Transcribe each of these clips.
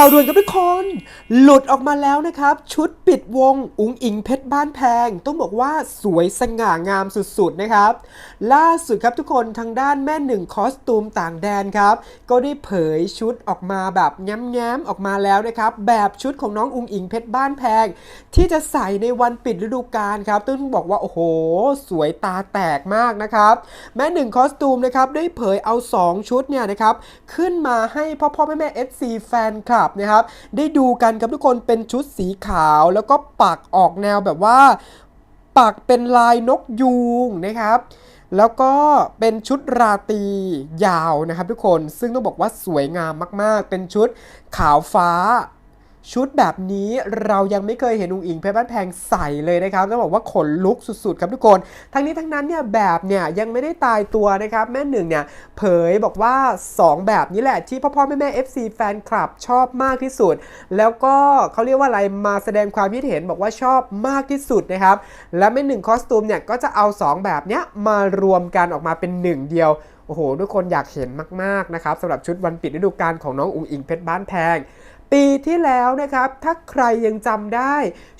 าวด่วนกับทุกคน หลุดออกมาแล้วนะครับ ชุดปิดวง อุงอิงเพชรบ้านแพง ต้องบอกว่าสวยสง่างามสุดๆนะครับ ล่าสุดครับทุกคนทางด้านแม่หนึ่งคอสตูมต่างแดนครับ ก็ได้เผยชุดออกมาแบบแง้มๆออกมาแล้วนะครับ แบบชุดของน้องอุงอิงเพชรบ้านแพง ที่จะใส่ในวันปิดฤดูกาลครับต้องบอกว่าโอ้โห สวยตาแตกมากนะครับ แม่หนึ่งคอสตูมนะครับได้เผยเอา 2 ชุดเนี่ยนะครับขึ้นมาให้พ่อพ่อแม่แม่ FC แฟนคลับนะครับ ได้ดูกันครับทุกคนเป็นชุดสีขาวแล้วก็ปักออกแนวแบบว่า ปักเป็นลายนกยูงนะครับ แล้วก็เป็นชุดราตรียาวนะครับทุกคนซึ่งต้องบอกว่าสวยงามมากๆ เป็นชุดขาวฟ้า ชุดแบบนี้เรายังไม่เคยเห็นอุงอิงเพชรบ้านแพงใส่เลยนะครับต้องบอกว่าขนลุกสุดๆ ครับทุกคน ทั้งนี้ทั้งนั้นเนี่ยแบบเนี่ยยังไม่ได้ตายตัวนะครับ แม่หนึ่งเนี่ยเผยบอกว่า 2 แบบนี้แหละที่พ่อพ่อแม่แม่ FC แฟนคลับชอบมากที่สุด แล้วก็เขาเรียกว่าอะไรมาแสดงความคิดเห็นบอกว่าชอบมากที่สุดนะครับ และแม่หนึ่งคอสตูมเนี่ยก็จะเอา 2 แบบเนี้ยมารวมกันออกมาเป็นหนึ่งเดียวโอ้โหทุกคนอยากเห็นมากๆนะครับสำหรับชุดวันปิดฤดูกาลของน้องอุงอิงเพชรบ้านแพง ปีที่แล้วนะครับ ถ้าใครยังจำได้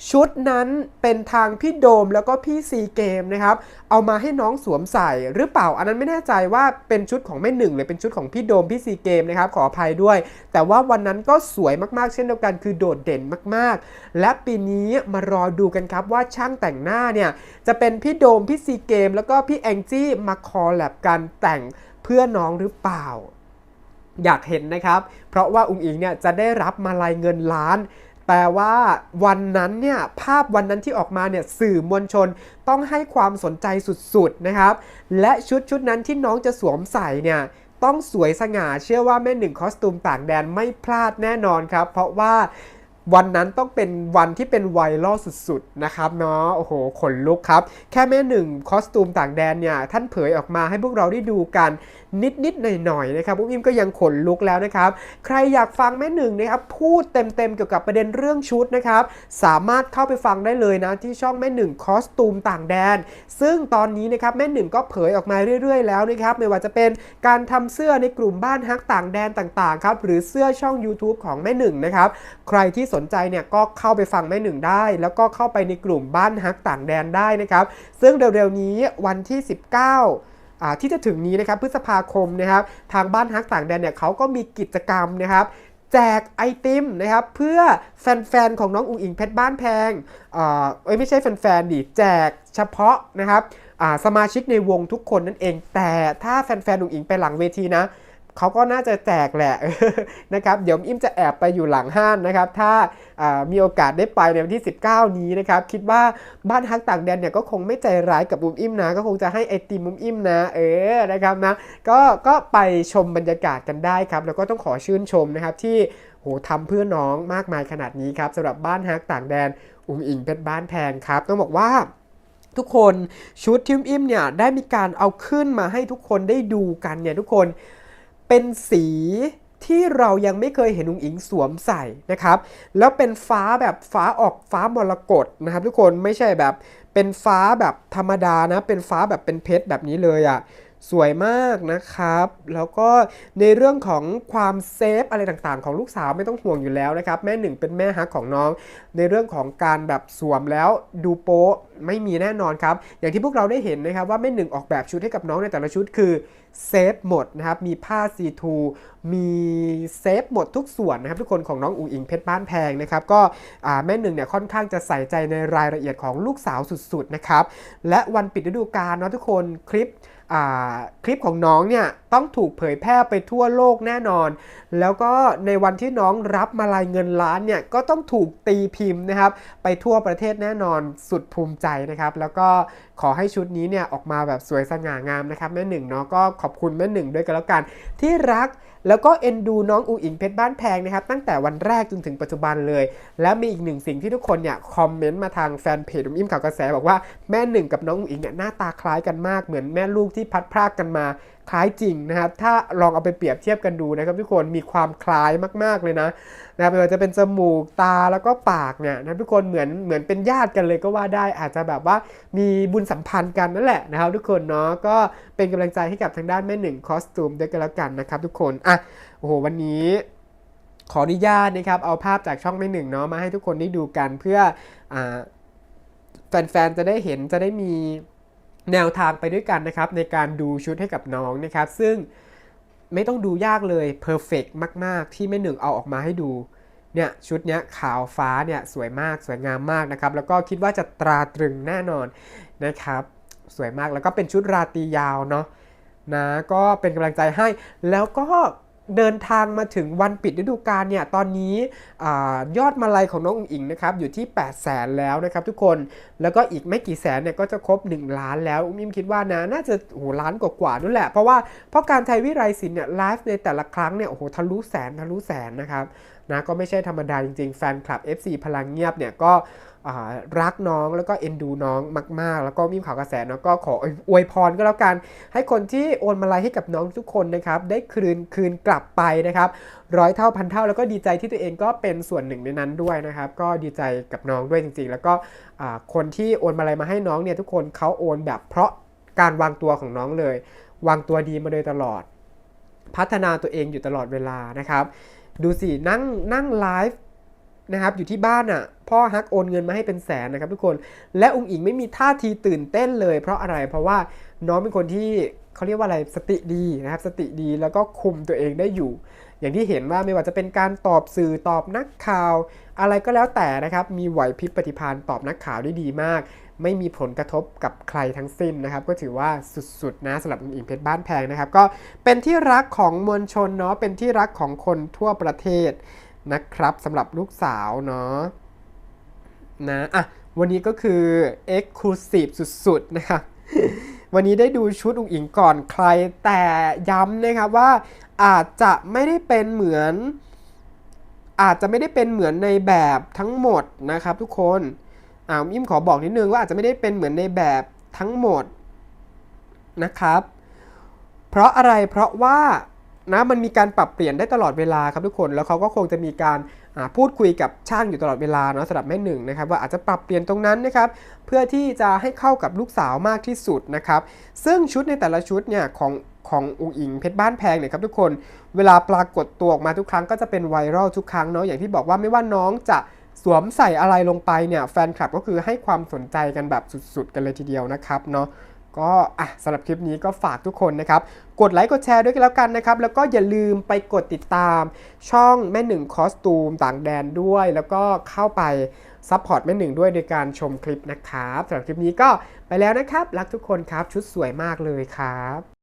ชุดนั้นเป็นทางพี่โดมแล้วก็พี่ซีเกมนะครับ เอามาให้น้องสวมใส่หรือเปล่า อันนั้นไม่แน่ใจว่าเป็นชุดของแม่หนึ่งหรือเป็นชุดของพี่โดมพี่ซีเกมนะครับ ขออภัยด้วย แต่ว่าวันนั้นก็สวยมากๆ เช่นเดียวกันคือโดดเด่นมากๆ และปีนี้มารอดูกันครับว่าช่างแต่งหน้าเนี่ยจะเป็นพี่โดมพี่ซีเกมแล้วก็พี่แองจี้มาคอลแลบกันแต่งเพื่อน้องหรือเปล่า อยากเห็นนะครับ เพราะว่าอุงอิงเนี่ยจะได้รับมาลายเงินล้านแต่ว่าวันนั้นเนี่ยภาพวันนั้นที่ออกมาเนี่ยสื่อมวลชนต้องให้ความสนใจสุดๆนะครับ และชุดชุดนั้นที่น้องจะสวมใส่เนี่ยต้องสวยสง่าเชื่อว่าแม่หนึ่งคอสตูมต่างแดนไม่พลาดแน่นอนครับ เพราะว่า วันนั้นต้องเป็นวันที่เป็นไวรัลสุดๆ นะครับเนาะ โอ้โห ขนลุกครับ แค่แม่หนึ่งคอสตูมต่างแดนเนี่ย ท่านเผยออกมาให้พวกเราได้ดูกันนิดๆ หน่อยๆ นะครับ อุ้มอิมก็ยังขนลุกแล้วนะครับ ใครอยากฟังแม่หนึ่งนะครับ พูดเต็มๆ เกี่ยวกับประเด็นเรื่องชุดนะครับ สามารถเข้าไปฟังได้เลยนะที่ช่องแม่หนึ่งคอสตูมต่างแดน ซึ่งตอนนี้นะครับแม่หนึ่งก็เผยออกมาเรื่อยๆ แล้วนะครับ ไม่ว่าจะเป็นการทำเสื้อในกลุ่มบ้านฮักต่างแดนต่างๆ ครับ หรือเสื้อช่อง YouTube ของแม่หนึ่งนะครับ ใครที่สนใจเนี่ยก็เข้าไปฟังแม่หนึ่งได้ แล้วก็เข้าไปในกลุ่มบ้านฮักต่างแดนได้นะครับ ซึ่งเร็วๆนี้วันที่ 19อ่าที่จะถึงนี้นะครับพฤษภาคมนะครับทางบ้านฮักต่างแดนเนี่ยเขาก็มีกิจกรรมนะครับ แจกไอติมนะครับเพื่อแฟนๆของน้องอุ๋งอิงเพชรบ้านแพงอ่าเอ้ยไม่ใช่แฟนๆดิแจกเฉพาะนะครับสมาชิกในวงทุกคนนั่นเอง แต่ถ้าแฟนๆอุ๋งอิงไปหลังเวทีนะ เขาก็น่าจะแจกแหละนะครับเดี๋ยวอิมจะแอบไปอยู่หลังห้านนะครับ ถ้ามีโอกาสได้ไปในวันที่ 19 นี้นะครับ คิดว่าบ้านฮักต่างแดนเนี่ยก็คงไม่ใจร้ายกับบุมอิมนะ ก็คงจะให้ไอติมบุมอิมนะ เออนะครับนะก็ก็ไปชมบรรยากาศกันได้ครับ แล้วก็ต้องขอชื่นชมนะครับที่โหทำเพื่อน้องมากมายขนาดนี้ครับสำหรับบ้านฮักต่างแดนอุ๋งอิงเป็นบ้านแพงครับต้องบอกว่าทุกคนชุดทิมอิมเนี่ยได้มีการเอาขึ้นมาให้ทุกคนได้ดูกันเนี่ยทุกคน เป็นสีที่เรายังไม่เคยเห็นอุงอิงสวมใส่นะครับ แล้วเป็นฟ้าแบบฟ้าออกฟ้ามรกตนะครับทุกคนไม่ใช่แบบเป็นฟ้าแบบธรรมดานะ เป็นฟ้าแบบเป็นเพชรแบบนี้เลยอะ่ะ สวยมากนะครับ แล้วก็ในเรื่องของความเซฟอะไรต่างๆ ของลูกสาวไม่ต้องห่วงอยู่แล้วนะครับ แม่หนึ่งเป็นแม่ฮักของน้อง ในเรื่องของการแบบสวมแล้วดูโป๊ะไม่มีแน่นอนครับ อย่างที่พวกเราได้เห็นนะครับว่าแม่หนึ่งออกแบบชุดให้กับน้องในแต่ละชุดคือเซฟหมดนะครับ มีผ้าซีทูมีเซฟหมดทุกส่วนนะครับ ทุกคนของน้องอุ๋งอิงเพชรบ้านแพงนะครับ ก็แม่หนึ่งเนี่ยค่อนข้างจะใส่ใจในรายละเอียดของลูกสาวสุดๆนะครับ และวันปิดฤดูกาลเนาะทุกคนคลิป คลิปของน้องเนี่ย ต้องถูกเผยแพร่ไปทั่วโลกแน่นอน แล้วก็ในวันที่น้องรับมาลายเงินล้านเนี่ยก็ต้องถูกตีพิมพ์นะครับ ไปทั่วประเทศแน่นอนสุดภูมิใจนะครับ แล้วก็ขอให้ชุดนี้เนี่ยออกมาแบบสวยสง่างามนะครับแม่หนึ่งเนาะก็ขอบคุณแม่หนึ่งด้วยกันแล้วกัน ที่รักแล้วก็เอ็นดูน้องอูอิงเพชรบ้านแพงนะครับ ตั้งแต่วันแรกจนถึงปัจจุบันเลย และมีอีกหนึ่งสิ่งที่ทุกคนเนี่ยคอมเมนต์มาทางแฟนเพจอุ้มอิ่มข่าวกระแสบอกว่าแม่หนึ่งกับน้องอูอิงเนี่ยหน้าตาคล้ายกันมากเหมือนแม่ลูกที่พัดพรากกันมาคล้ายจริงนะครับ ถ้าลองเอาไปเปรียบเทียบกันดูนะครับทุกคนมีความคล้ายมากๆเลยนะนะครับไม่ว่าจะเป็นจมูกตาแล้วก็ปากเนี่ยนะทุกคนเหมือนเหมือนเป็นญาติกันเลยก็ว่าได้อาจจะแบบว่ามีบุญสัมพันธ์กันนั่นแหละนะครับ ทุกคนเนาะก็เป็นกำลังใจให้กับทางด้านแม่หนึ่งคอสตูมด้วยกันแล้วกันนะครับ ทุกคนอะโอ้โหวันนี้ขออนุญาตนะครับเอาภาพจากช่องแม่หนึ่งเนาะมาให้ทุกคนได้ดูกันเพื่ออแฟนๆจะได้เห็นจะได้มี แนวทางไปด้วยกันนะครับในการดูชุดให้กับน้องนะครับ ซึ่งไม่ต้องดูยากเลยเพอร์เฟกมาก ๆ ที่แม่หนึ่งเอาออกมาให้ดูเนี่ยชุดเนี้ยขาวฟ้าเนี่ยสวยมากสวยงามมากนะครับ แล้วก็คิดว่าจะตราตรึงแน่นอนนะครับ สวยมากแล้วก็เป็นชุดราตรียาวเนาะนะก็เป็นกำลังใจให้แล้วก็ เดินทางมาถึงวันปิดฤดูกาลเนี่ยตอนนี้อยอดมาลัยของน้องอุ๋งอิงนะครับอยู่ที่ 8 0 0แสนแล้วนะครับทุกคนแล้วก็อีกไม่กี่แสนเนี่ยก็จะครบ 1 ล้านแล้วอุ้มอิมคิดว่านะน่าจะโอ้โหล้านกว่าๆนั่นแหละ เพราะว่าเพราะการไทยวิไลศิลป์เนี่ยไลฟ์ในแต่ละครั้งเนี่ยโอ้โหทะลุแสนทะลุแสนนะครับนะก็ไม่ใช่ธรรมดาจริงๆ แฟนคลับ FC พลังเงียบเนี่ยก็ รักน้องแล้วก็เอ็นดูน้องมาก ๆ แล้วก็มีข่าวกระแสเนาะก็ขออวยพรก็แล้วกัน ให้คนที่โอนมาลัยให้กับน้องทุกคนนะครับ ได้คืนคืนกลับไปนะครับร้อยเท่าพันเท่าแล้วก็ดีใจที่ตัวเองก็เป็นส่วนหนึ่งในนั้นด้วยนะครับ ก็ดีใจกับน้องด้วยจริง ๆ แล้วก็คนที่โอนมาลัยมาให้น้องเนี่ยทุกคนเขาโอนแบบเพราะการวางตัวของน้องเลย วางตัวดีมาโดยตลอด พัฒนาตัวเองอยู่ตลอดเวลานะครับ ดูสินั่งนั่งไลฟ์ นะครับอยู่ที่บ้านอะพ่อฮักโอนเงินมาให้เป็นแสนนะครับทุกคนและองค์อิงไม่มีท่าทีตื่นเต้นเลย เพราะอะไรเพราะว่าน้องเป็นคนที่เขาเรียกว่าอะไรสติดีนะครับสติดีแล้วก็คุมตัวเองได้อยู่ อย่างที่เห็นว่าไม่ว่าจะเป็นการตอบสื่อตอบนักข่าว อะไรก็แล้วแต่นะครับมีไหวพริบปฏิภาณตอบนักข่าวได้ดีมาก ไม่มีผลกระทบกับใครทั้งสิ้นนะครับ ก็ถือว่าสุดๆนะสำหรับองค์อิงเพชรบ้านแพงนะครับ ก็เป็นที่รักของมวลชนเนาะเป็นที่รักของคนทั่วประเทศ นะครับสำหรับลูกสาวเนาะนะอะวันนี้ก็คือ Exclusive สุด ๆ นะครับวันนี้ได้ดูชุดอุ๋งอิงก่อนใครแต่ย้ำนะครับว่าอาจจะไม่ได้เป็นเหมือน อาจจะไม่ได้เป็นเหมือนในแบบทั้งหมดนะครับทุกคนอ่าอิ่มขอบอกนิดนึงว่าอาจจะไม่ได้เป็นเหมือนในแบบทั้งหมดนะครับ เพราะอะไรเพราะว่า นะมันมีการปรับเปลี่ยนได้ตลอดเวลาครับทุกคน แล้วเขาก็คงจะมีการพูดคุยกับช่างอยู่ตลอดเวลาเนาะสำหรับแม่หนึ่งนะครับว่าอาจจะปรับเปลี่ยนตรงนั้นนะครับเพื่อที่จะให้เข้ากับลูกสาวมากที่สุดนะครับซึ่งชุดในแต่ละชุดเนี่ยของของอุ๋งอิงเพชรบ้านแพงเนี่ยครับทุกคน เวลาปรากฏตัวออกมาทุกครั้งก็จะเป็นไวรัลทุกครั้งเนาะอย่างที่บอกว่าไม่ว่าน้องจะสวมใส่อะไรลงไปเนี่ยแฟนคลับก็คือให้ความสนใจกันแบบสุดๆ กันเลยทีเดียวนะครับเนาะ ก็อะสำหรับคลิปนี้ก็ฝากทุกคนนะครับ กดไลค์กดแชร์ด้วยกันแล้วกันนะครับ แล้วก็อย่าลืมไปกดติดตามช่องแม่หนึ่งคอสตูมต่างแดนด้วย แล้วก็เข้าไปซัพพอร์ตแม่หนึ่งด้วยโดยการชมคลิปนะครับสำหรับคลิปนี้ก็ไปแล้วนะครับ รักทุกคนครับชุดสวยมากเลยครับ